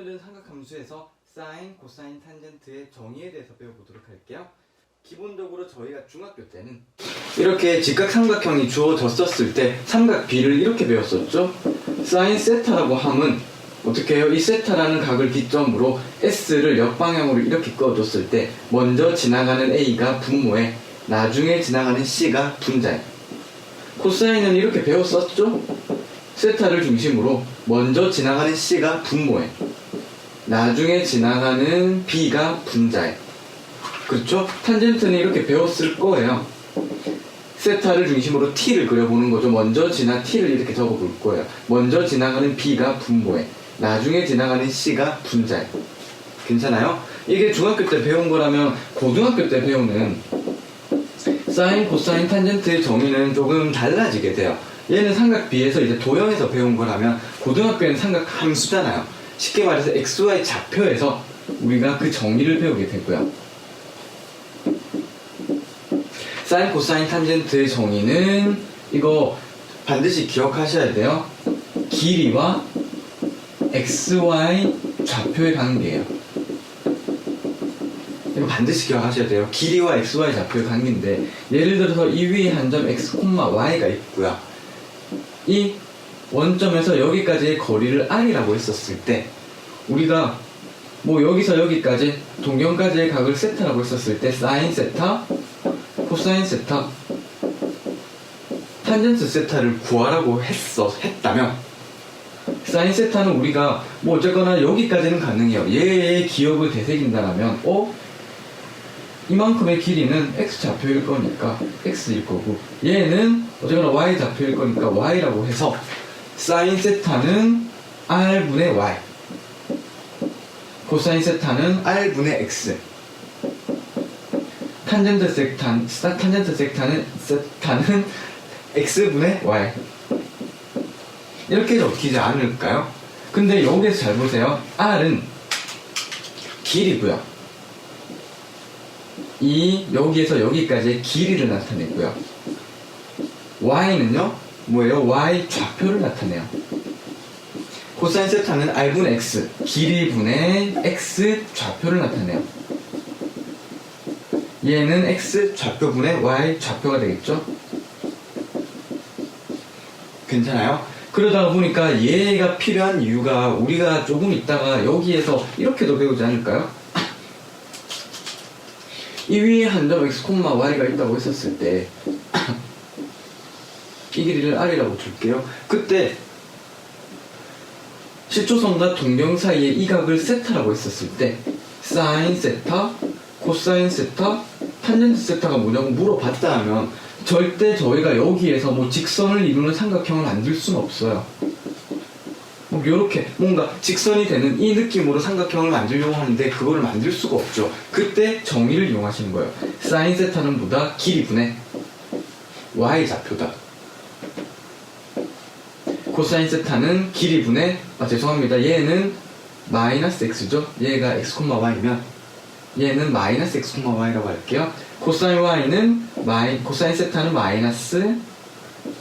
오늘은 삼각함수에서 사인, 코사인, 탄젠트의 정의에 대해서 배워보도록 할게요. 기본적으로 저희가 중학교 때는 이렇게 직각 삼각형이 주어졌었을 때 삼각 B를 이렇게 배웠었죠. 사인 세타라고 함은 어떻게 해요? 이 세타라는 각을 기점으로 S를 역방향으로 이렇게 그어줬을 때 먼저 지나가는 A가 분모에 나중에 지나가는 C가 분자에 코사인은 이렇게 배웠었죠? 세타를 중심으로 먼저 지나가는 C가 분모에 나중에 지나가는 B가 분자에 그렇죠? 탄젠트는 이렇게 배웠을 거예요. 세타를 중심으로 T를 그려보는 거죠. 먼저 지나 T를 이렇게 적어볼 거예요. 먼저 지나가는 B가 분모에 나중에 지나가는 C가 분자에 괜찮아요? 이게 중학교 때 배운 거라면 고등학교 때 배우는 사인, 코사인, 탄젠트의 정의는 조금 달라지게 돼요. 얘는 삼각 B에서 이제 도형에서 배운 거라면 고등학교에는 삼각 함수잖아요. 쉽게 말해서 XY 좌표에서 우리가 그 정의를 배우게 되고요. 사인, 코사인, 탄젠트의 정의는 이거 반드시 기억하셔야 돼요. 길이와 XY 좌표의 관계예요. 이거 반드시 기억하셔야 돼요. 길이와 XY 좌표의 관계인데 예를 들어서 이 위에 한 점 X, Y가 있고요. 이 원점에서 여기까지의 거리를 R이라고 했었을 때 우리가 뭐 여기서 여기까지 동경까지의 각을 세타라고 했었을 때 사인 세타, 코사인 세타, 탄젠트 세타를 구하라고 했어 했다면 사인 세타는 우리가 뭐 어쨌거나 여기까지는 가능해요. 얘의 기억을 되새긴다면 어? 이만큼의 길이는 x 좌표일 거니까 x일 거고 얘는 어쨌거나 y 좌표일 거니까 y라고 해서 사인 세타는 r분의 y 코사인 세타는 r분의 x 탄젠트 세타 탄젠트 세타는 세타는 x분의 y 이렇게 적히지 않을까요? 근데 여기에서 잘 보세요. r은 길이고요. 이 여기에서 여기까지의 길이를 나타내고요. y는요, 뭐예요? y 좌표를 나타내요. 코사인 세타는 r분의 x, 길이분의 x 좌표를 나타내요. 얘는 x 좌표분의 y 좌표가 되겠죠? 괜찮아요? 그러다 보니까 얘가 필요한 이유가 우리가 조금 있다가 여기에서 이렇게도 배우지 않을까요? 이 위에 한 점 x, y가 있다고 했었을 때 이 길이를 r이라고 줄게요. 그때 시초선과 동경 사이의 이 각을 세타라고 했었을 때 사인 세타, 코사인 세타, 탄젠트 세타가 뭐냐고 물어봤다 하면 절대 저희가 여기에서 뭐 직선을 이루는 삼각형을 만들 수는 없어요. 뭐 요렇게 뭔가 직선이 되는 이 느낌으로 삼각형을 만들려고 하는데 그거를 만들 수가 없죠. 그때 정의를 이용하시는 거예요. 사인 세타는 보다 길이분의 y 좌표다. 코사인 세타는 길이 분의 아 죄송합니다. 얘는 마이너스 x죠. 얘가 x, y면 얘는 마이너스 x, y라고 할게요. 코사인 y는 마이 코사인 세타는 마이너스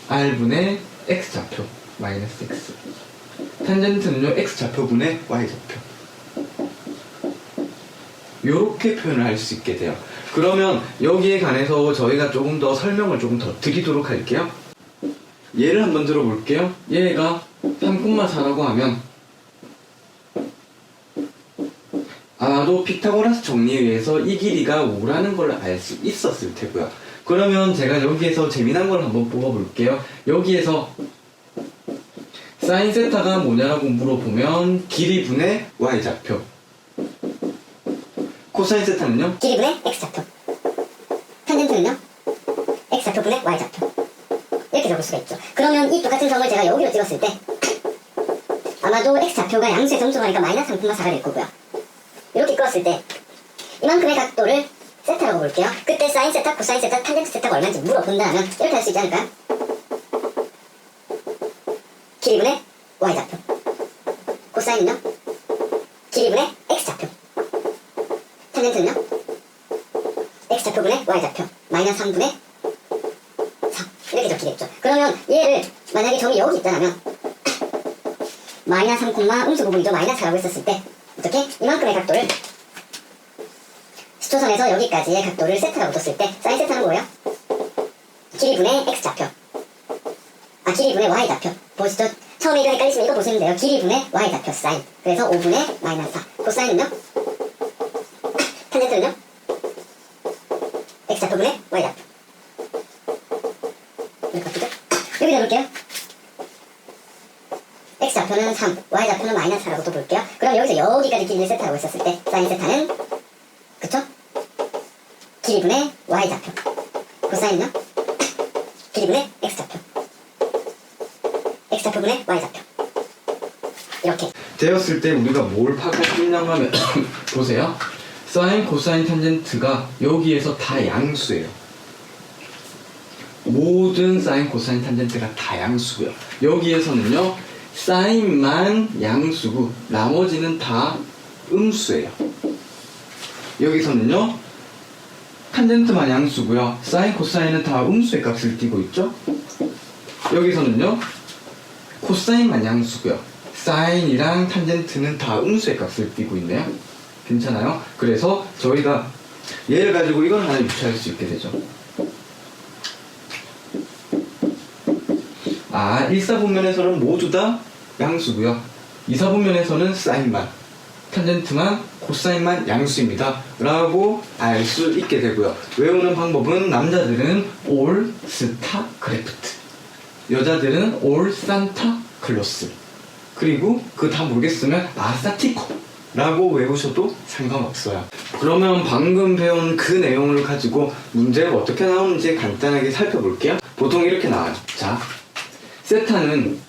r분의 x 좌표 마이너스 x. 탄젠트는요 x 좌표분의 y 좌표. 이렇게 표현을 할 수 있게 돼요. 그러면 여기에 관해서 저희가 조금 더 설명을 조금 더 드리도록 할게요. 예를 한번 들어볼게요. 얘가 3,4라고 하면 아마도 피타고라스 정리에 의해서 이 길이가 5라는 걸 알 수 있었을 테고요. 그러면 제가 여기에서 재미난 걸 한번 뽑아볼게요. 여기에서 사인 세타가 뭐냐라고 물어보면 길이 분의 y좌표 코사인 세타는요? 길이 분의 x좌표 탄젠트는요? x좌표 분의 y좌표 이렇게 적을 수가 있죠 그러면 이 똑같은 점을 제가 여기로 찍었을 때 아마도 x좌표가 양수에 점수하니까 마이너스 3,4가 될 거고요 이렇게 그었을 때 이만큼의 각도를 세타라고 볼게요 그때 사인 세타, 코사인 세타, 탄젠트 세타가 얼마인지 물어본다면 이렇게 할 수 있지 않을까요? 길이분의 y좌표 코사인은요? 길이분의 x좌표 탄젠트는요? x좌표분의 y좌표 마이너스 3분의 3 이렇게 적히겠죠 그러면 얘를 만약에 점이 여기 있다면 마이너스 3, 음수 부분이죠. 마이너스 4라고 했었을 때 어떻게? 이만큼의 각도를 수초선에서 여기까지의 각도를 세타라고 뒀을 때 사인 세타는 뭐예요? 길이 분의 x 좌표 아 길이 분의 y 좌표 보시죠 처음에 이거 헷갈리시면 이거 보시면 돼요 길이 분의 y 좌표 사인 그래서 5분의 마이너스 4 코사인은요? 탄젠트는요? x 좌표 분의 y 좌표 이렇게 바뀌죠? 여기 잡을게요 x 좌표는 3 y 좌표는 마이너스 4라고 또 볼게요 그럼 여기서 여기까지 길이를 세타라고 했었을 때 사인 세타는 그쵸? 길이 분의 y 좌표 코사인은요? 길이 분의 x 좌표 x 좌표분의 y 좌표 이렇게 되었을 때 우리가 뭘 파악할 수 있냐고 하면 보세요. 사인, 코사인, 탄젠트가 여기에서 다 양수예요. 모든 사인, 코사인, 탄젠트가 다 양수고요. 여기에서는요. 사인만 양수고 나머지는 다 음수예요. 여기서는요. 탄젠트만 양수고요. 사인, 코사인은 다 음수의 값을 띠고 있죠. 여기서는요. 코사인만 양수고요. 사인이랑 탄젠트는 다 음수의 값을 띠고 있네요. 괜찮아요? 그래서 저희가 얘를 가지고 이걸 하나 유추할 수 있게 되죠. 아, 1사분면에서는 모두 다 양수고요. 2사분면에서는 사인만, 탄젠트만, 코사인만 양수입니다. 라고 알 수 있게 되고요. 외우는 방법은 남자들은 올, 스타, 그래프트. 여자들은 올, 산타, 클로스. 그리고 그 다 모르겠으면 아사티코 라고 외우셔도 상관없어요. 그러면 방금 배운 그 내용을 가지고 문제가 어떻게 나오는지 간단하게 살펴볼게요. 보통 이렇게 나와요. 자, 세타는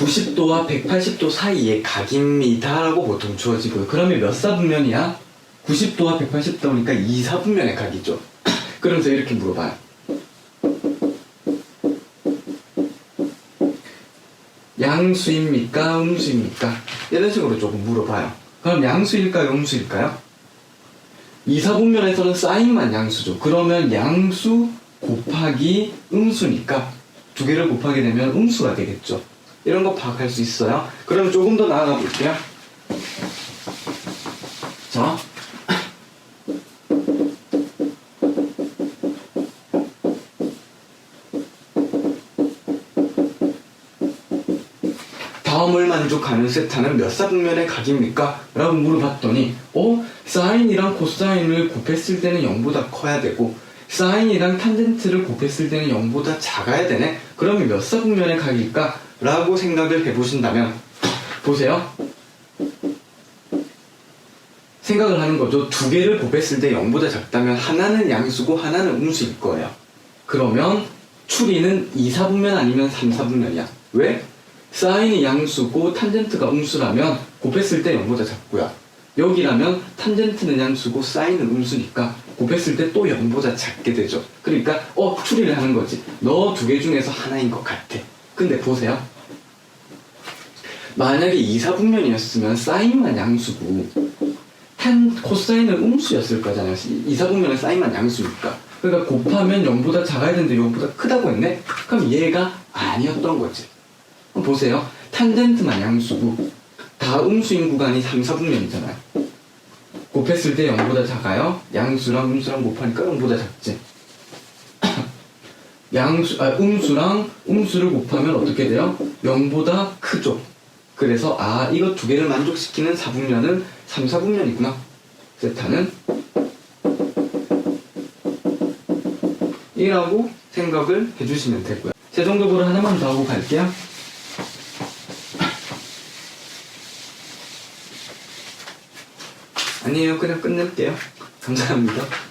90도와 180도 사이의 각입니다. 라고 보통 주어지고요. 그러면 몇 사분면이야? 90도와 180도니까 2사분면의 각이죠. 그러면서 이렇게 물어봐요. 양수입니까? 음수입니까? 이런 식으로 조금 물어봐요. 그럼 양수일까요? 음수일까요? 이사분면에서는 사인만 양수죠. 그러면 양수 곱하기 음수니까 두 개를 곱하게 되면 음수가 되겠죠. 이런 거 파악할 수 있어요. 그럼 조금 더 나아가 볼게요. 자, 다음을 만족하는 세타는 몇 사분면의 각입니까? 라고 물어봤더니 어? 사인이랑 코사인을 곱했을 때는 0보다 커야 되고 사인이랑 탄젠트를 곱했을 때는 0보다 작아야 되네? 그러면 몇 사분면의 각일까? 라고 생각을 해보신다면 보세요 생각을 하는 거죠 두 개를 곱했을 때 0보다 작다면 하나는 양수고 하나는 음수일 거예요 그러면 추리는 2사분면 아니면 3사분면이야 왜? 사인이 양수고 탄젠트가 음수라면 곱했을 때 0보다 작고요. 여기라면 탄젠트는 양수고 사인은 음수니까 곱했을 때 또 0보다 작게 되죠. 그러니까 어 추리를 하는 거지. 너 두 개 중에서 하나인 것 같아. 근데 보세요. 만약에 2사분면이었으면 사인만 양수고 탄 코사인은 음수였을 거잖아요. 2사분면은 사인만 양수니까. 그러니까 곱하면 0보다 작아야 되는데 0보다 크다고 했네? 그럼 얘가 아니었던 거지. 보세요. 탄젠트만 양수고 다 음수인 구간이 3, 4분면이잖아요. 곱했을 때 0보다 작아요. 양수랑 음수랑 곱하니까 0보다 작지. 양수, 아, 음수랑 음수를 곱하면 어떻게 돼요? 0보다 크죠. 그래서 아 이거 두 개를 만족시키는 4분면은 3, 4분면이구나. 세타는 이라고 생각을 해주시면 되고요. 최종적으로 하나만 더 하고 갈게요. 아니에요. 그냥 끝낼게요. 감사합니다.